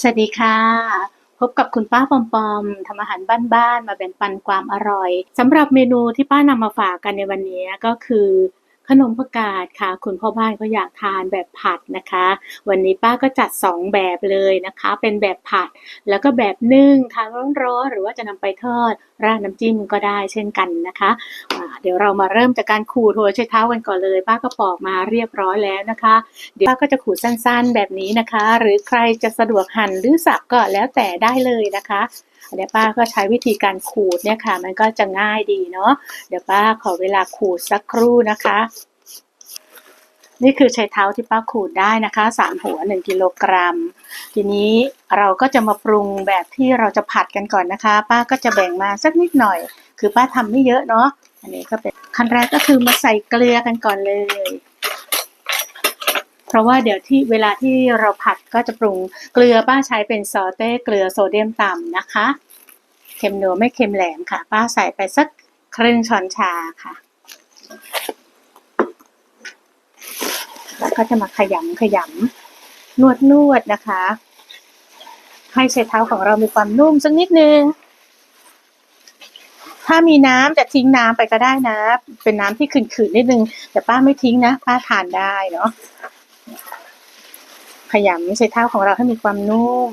สวัสดีค่ะ พบกับคุณป้าปอมปอมทำอาหารบ้านๆมาแบ่งปันความอร่อยสำหรับเมนูที่ป้านำมาฝากกันในวันนี้ก็คือ ขนมผักกาดค่ะ คุณพ่อบ้านเขาอยากทานแบบผัดนะคะ วันนี้ป้าก็จัด 2 แบบเลยนะคะ เป็นแบบผัด แล้วก็แบบนึ่งทานร้อนๆหรือว่าจะนำไปทอด ราดน้ำจิ้มก็ได้เช่นกันนะคะอ่าเดี๋ยวเรามาเริ่มจากการขูดหัวไชเท้ากันก่อนเลย ป้าก็ปอกมาเรียบร้อยแล้วนะคะ เดี๋ยวป้าก็จะขูดสั้นๆแบบนี้นะคะ หรือใครจะสะดวกหั่นหรือสับก็แล้วแต่ได้เลยนะคะเดี๋ยวป้าก็ใช้วิธีการขูดเนี่ยค่ะ มันก็จะง่ายดีเนาะเดี๋ยวป้าขอเวลาขูดสักครู่นะคะ นี่คือใช้เท้าที่ป้าขูดได้นะคะสามหัวหนึ่งกิโลกรัม ทีนี้เราก็จะมาปรุงแบบที่เราจะผัดกันก่อนนะคะ ป้าก็จะแบ่งมาสักนิดหน่อย คือป้าทำไม่เยอะเนาะอันนี้ก็เป็นขั้นแรกก็คือมาใส่เกลือกันก่อนเลย เพราะว่าเดี๋ยวที่เวลาที่เราผัดก็จะปรุงเกลือป้าใช้เป็นซอเต้เกลือโซเดียมต่ำนะคะเค็มนัวไม่เค็มแหลมค่ะ ป้าใส่ไปสักครึ่งช้อนชาค่ะ แล้วก็จะมาขยำขยำนวดนวดนะคะ ให้ใช้เท้าของเรามีความนุ่มสักนิดนึง ถ้ามีน้ำจะทิ้งน้ำไปก็ได้นะ เป็นน้ำที่ขืนๆนิดนึง แต่ป้าไม่ทิ้งนะ ป้าทานได้เนาะขยำใช้เท้าของเราให้มีความนุ่ม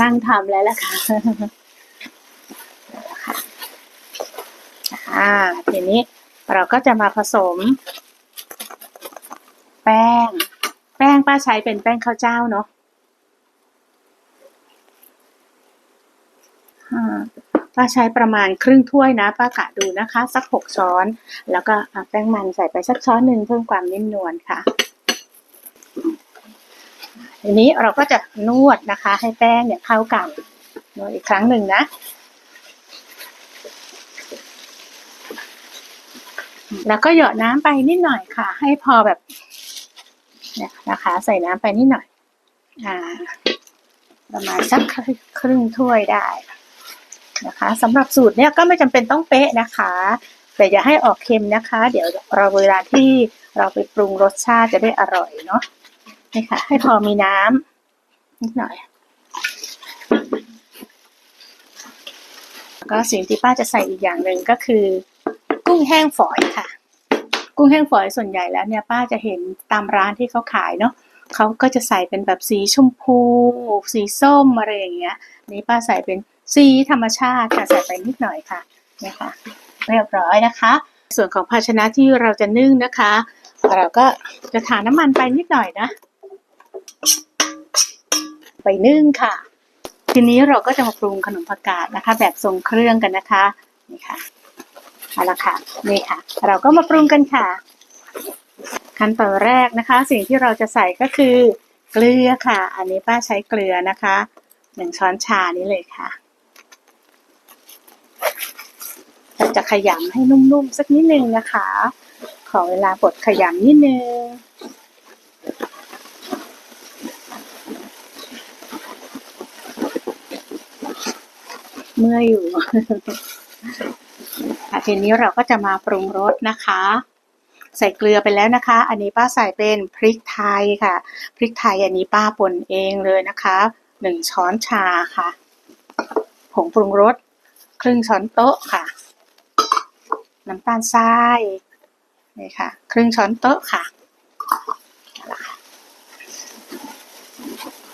นั่งทำแล้วล่ะค่ะ อ่า ทีนี้เราก็จะมาผสม แป้ง แป้งป้าใช้เป็นแป้งข้าวเจ้าเนาะอ่าป้าใช้ประมาณครึ่งถ้วยนะ ป้ากะดูนะคะ สักหกช้อน แล้วก็แป้งมันใส่ไปสักช้อนหนึ่งเพิ่มความนิ่มนวลค่ะทีนี้เราก็จะนวดนะคะ ให้แป้งเนี่ยเข้ากันนวดอีกครั้งหนึ่งนะ แล้วก็หยดน้ำไปนิดหน่อยค่ะ ให้พอแบบเนี่ยนะคะ ใส่น้ำไปนิดหน่อย อ่า ประมาณสักครึ่งถ้วยได้นะคะสำหรับสูตรเนี่ยก็ไม่จำเป็นต้องเป๊ะนะคะ แต่อย่าให้ออกเค็มนะคะ เดี๋ยวเราเวลาที่เราไปปรุงรสชาติจะได้อร่อยเนาะนี่ค่ะ ให้พอมีน้ำนิดหน่อยแล้วก็สิ่งที่ป้าจะใส่อีกอย่างหนึ่งก็คือ กุ้งแห้งฝอยค่ะ กุ้งแห้งฝอยส่วนใหญ่แล้วเนี่ยป้าจะเห็นตามร้านที่เขาขายเนาะเขาก็จะใส่เป็นแบบสีชมพู สีส้มอะไรอย่างเงี้ยนี่ป้าใส่เป็นสีธรรมชาติค่ะใส่ไปนิดหน่อยค่ะนี่ค่ะเรียบร้อยนะคะ ส่วนของภาชนะที่เราจะนึ่งนะคะ เราก็จะทาน้ำมันไปนิดหน่อยนะ ไปนึ่งค่ะ ทีนี้เราก็จะมาปรุงขนมผักกาดนะคะ แบบทรงเครื่องกันนะคะนี่ค่ะ เอาละค่ะนี่ค่ะ เราก็มาปรุงกันค่ะ ขั้นตอนแรกนะคะ สิ่งที่เราจะใส่ก็คือเกลือค่ะ อันนี้ป้าใช้เกลือนะคะหนึ่งช้อนชานี้เลยค่ะเราจะขยำให้นุ่มๆสักนิดนึงนะคะ ขอเวลาบดขยำนิดนึงเมื่อยอยู่ ทีนี้เราก็จะมาปรุงรสนะคะ ใส่เกลือไปแล้วนะคะ อันนี้ป้าใส่เป็นพริกไทยค่ะ พริกไทยอันนี้ป้าป่นเองเลยนะคะหนึ่งช้อนชาค่ะ ผงปรุงรสครึ่งช้อนโต๊ะค่ะ น้ำตาลทรายนี่ค่ะ ครึ่งช้อนโต๊ะค่ะ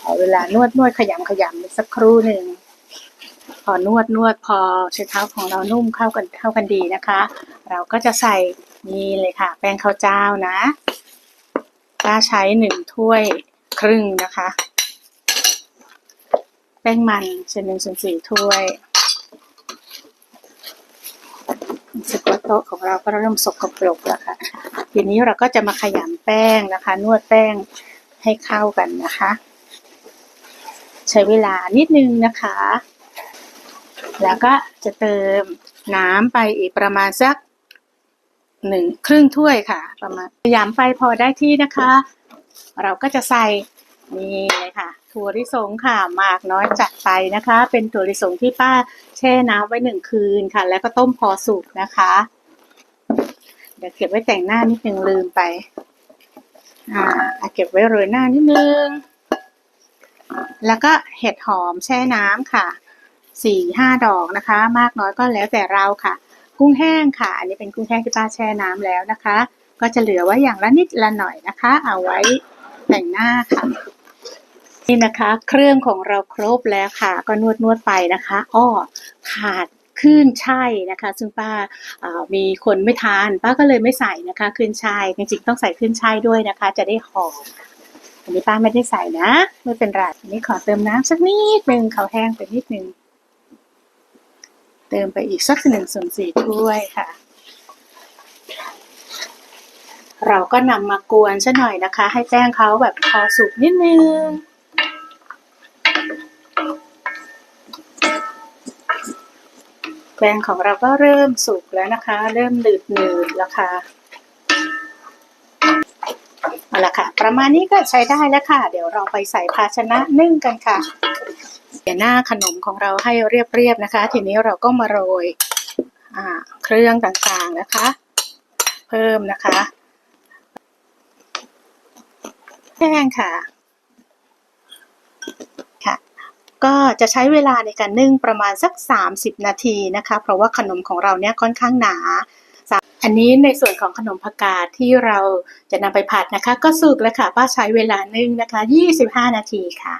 ขอาเวลานวดนวดขยำขยำสักครู่หนึ่ง อนวดนวดพอใช้เท้าของเรานุ่มเข้ากันเข้ากันดีนะคะ เราก็จะใส่นี่เลยค่ะ แป้งข้าวเจ้านะป้าใช้หนึ่งถ้วยครึ่งนะคะ แป้งมันเช่นหนึ่งส่วนสี่ถ้วยสึกว่าโต๊ะของเราก็เริ่มสกปรกแล้วค่ะ ทีนี้เราก็จะมาขยำแป้งนะคะ นวดแป้งให้เข้ากันนะคะ ใช้เวลานิดนึงนะคะ แล้วก็จะเติมน้ำไปอีกประมาณสักหนึ่งครึ่งถ้วยค่ะ ประมาณพยายามไฟพอได้ที่นะคะ เราก็จะใส่นี่เลยค่ะ ถั่วลิสงค่ะมากน้อยจัดไปนะคะ เป็นถั่วลิสงที่ป้าแช่น้ำไว้หนึ่งคืนค่ะ แล้วก็ต้มพอสุกนะคะ เดี๋ยวเก็บไว้แต่งหน้านิดนึงลืมไป อ่าเอาเก็บไว้โรยหน้านิดนึงแล้วก็เห็ดหอมแช่น้ำค่ะ สี่ห้าดอกนะคะ มากน้อยก็แล้วแต่เราค่ะ กุ้งแห้งค่ะ อันนี้เป็นกุ้งแห้งที่ป้าแช่น้ำแล้วนะคะ ก็จะเหลือไว้อย่างละนิดละหน่อยนะคะ เอาไว้แต่งหน้าค่ะ นี่นะคะ เครื่องของเราครบแล้วค่ะ ก็นวดนวดไปนะคะอ้อขาดขึ้นช่ายนะคะ ซึ่งป้ามีคนไม่ทานป้าก็เลยไม่ใส่นะคะขึ้นช่ายจริงๆต้องใส่ขึ้นช่ายด้วยนะคะ จะได้หอมอันนี้ป้าไม่ได้ใส่นะ ไม่เป็นไรอันนี้ขอเติมน้ำสักนิดนึงเขาแห้งไปนิดนึง เติมไปอีกสักหนึ่งส่วนสี่ถ้วยค่ะ เราก็นำมากวนซะหน่อยนะคะ ให้แป้งเขาแบบพอสุกนิดนึงแป้งของเราก็เริ่มสุกแล้วนะคะ เริ่มหนืดหนืดๆแล้วค่ะ เอาละค่ะ ประมาณนี้ก็ใช้ได้แล้วค่ะ เดี๋ยวเราไปใส่ภาชนะนึ่งกันค่ะเดี๋ยวหน้าขนมของเราให้เรียบๆนะคะ ทีนี้เราก็มาโรยเครื่องต่างๆนะคะ เพิ่มนะคะแป้งค่ะค่ะ ก็จะใช้เวลาในการนึ่งประมาณสัก 30 นาทีนะคะ เพราะว่าขนมของเราเนี่ยค่อนข้างหนา อันนี้ในส่วนของขนมผักกาดที่เราจะนำไปผัดนะคะ ก็สุกแล้วค่ะป้าใช้เวลานึ่งนะคะ 25 นาทีค่ะ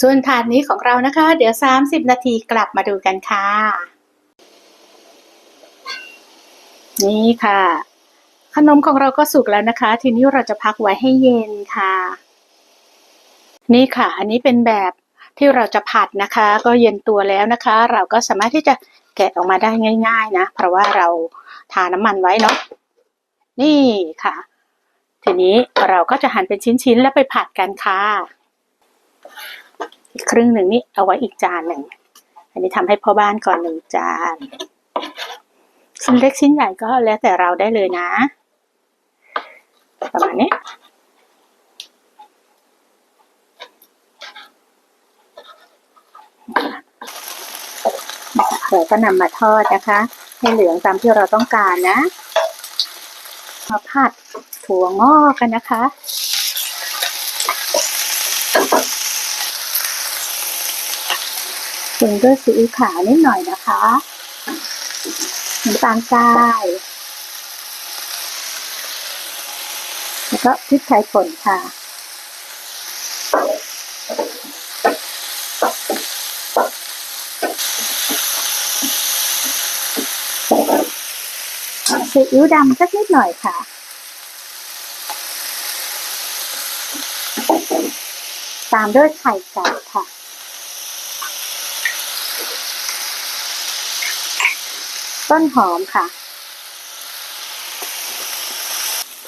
ส่วนถาดนี้ของเรานะคะ เดี๋ยว 30 นาทีกลับมาดูกันค่ะ นี่ค่ะ ขนมของเราก็สุกแล้วนะคะ ทีนี้เราจะพักไว้ให้เย็นค่ะ นี่ค่ะ อันนี้เป็นแบบที่เราจะผัดนะคะ ก็เย็นตัวแล้วนะคะ เราก็สามารถที่จะแกะออกมาได้ง่าย ๆ นะ เพราะว่าเรา ทาน้ำมันไว้เนาะนี่ค่ะ ทีนี้เราก็จะหั่นเป็นชิ้นๆ แล้วไปผัดกันค่ะอีกครึ่งหนึ่งนี่เอาไว้อีกจานหนึ่งอันนี้ทำให้พ่อบ้านก่อนหนึ่งจานชิ้นเล็กชิ้นใหญ่ก็แล้วแต่เราได้เลยนะ ประมาณนี้เราก็นำมาทอดนะคะ ให้เหลืองตามที่เราต้องการนะ มาผัดถั่วงอกกันนะคะปรุงด้วยซีอิ๊วขาวนิดหน่อยนะคะน้ำตาลทรายแล้วก็พริกไทยป่นค่ะ ซีอิ๊วดำสักนิดหน่อยค่ะ ตามด้วยไข่ไก่ค่ะ ต้นหอมค่ะ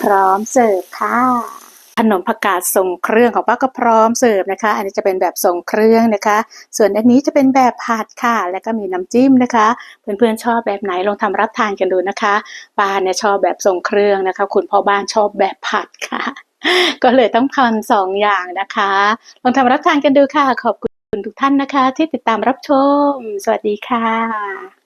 พร้อมเสิร์ฟค่ะ นมผักกาดทรงเครื่องของป้าก็พร้อมเสิร์ฟนะคะ อันนี้จะเป็นแบบทรงเครื่องนะคะ ส่วนอันนี้จะเป็นแบบผัดค่ะ แล้วก็มีน้ำจิ้มนะคะ เพื่อนๆชอบแบบไหนลองทำรับทานกันดูนะคะป้าเนี่ยชอบแบบทรงเครื่องนะคะ คุณพ่อบ้านชอบแบบผัดค่ะ ก็เลยต้องทำสองอย่างนะคะ ลองทำรับทานกันดูค่ะ ขอบคุณทุกท่านนะคะ ที่ติดตามรับชม สวัสดีค่ะ